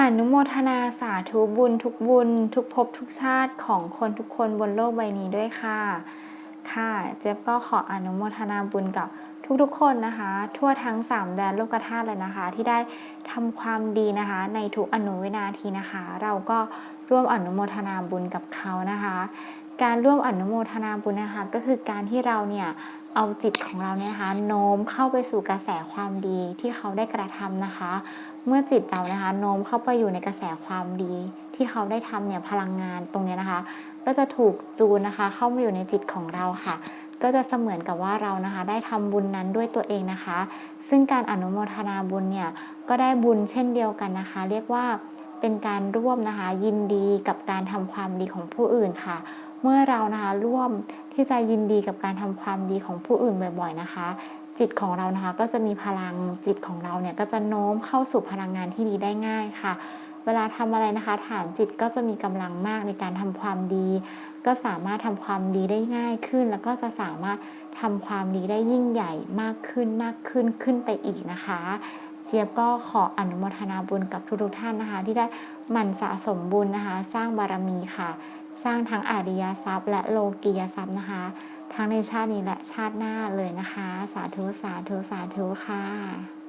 อนุโมทนาสาธุบุญทุกบุญ ทุกภพทุกชาติของคนทุกคนบนโลกใบนี้ด้วยค่ะ ค่ะ เจี๊บก็ขออนุโมทนาบุญกับทุกๆคนนะคะ ทั่วทั้ง3แดนโลกธาตุเลยนะคะ ที่ได้ทำความดีนะคะ ในทุกอนุวินาทีนะคะ เราก็ร่วมอนุโมทนาบุญกับเขานะคะ การร่วมอนุโมทนาบุญนะคะก็คือการที่เราเนี่ยเอาจิตของเราเนี่ยนะคะโน้มเข้าไปสู่กระแสความดีที่เขาได้กระทำนะคะ เมื่อจิตเรานะคะโน้มเข้าไปอยู่ในกระแสความดี ที่เขาได้ทำเนี่ยพลังงานตรงนี้นะคะ ก็จะถูกจูนนะคะ เข้ามาอยู่ในจิตของเราค่ะ ก็จะเสมือนกับว่าเรานะคะ ได้ทำบุญนั้นด้วยตัวเองนะคะ ซึ่งการอนุโมทนาบุญเนี่ยก็ได้บุญเช่นเดียวกันนะคะ เรียกว่าเป็นการร่วมนะคะยินดีกับการทำความดีของผู้อื่นค่ะ เมื่อเรานะคะร่วมที่จะยินดีกับการทำความดีของผู้อื่นบ่อย ๆนะคะ จิตของเรานะคะก็จะมีพลังจิตของเราเนี่ยก็จะโน้มเข้าสู่พลังงานที่ดีได้ง่ายค่ะ เวลาทำอะไรนะคะฐานจิตก็จะมีกำลังมากในการทำความดี ก็สามารถทำความดีได้ง่ายขึ้น แล้วก็จะสามารถทำความดีได้ยิ่งใหญ่มากขึ้นมากขึ้นขึ้นไปอีกนะคะเจี๊ยบก็ขออนุโมทนาบุญกับทุกๆท่านนะคะ ที่ได้หมั่นสะสมบุญนะคะ สร้างบารมีค่ะ สร้างทั้งอาริยทรัพย์ และโลกียทรัพย์นะคะ ทั้งในชาตินี้และชาติหน้าเลยนะคะ สาธุสาธุสาธุค่ะ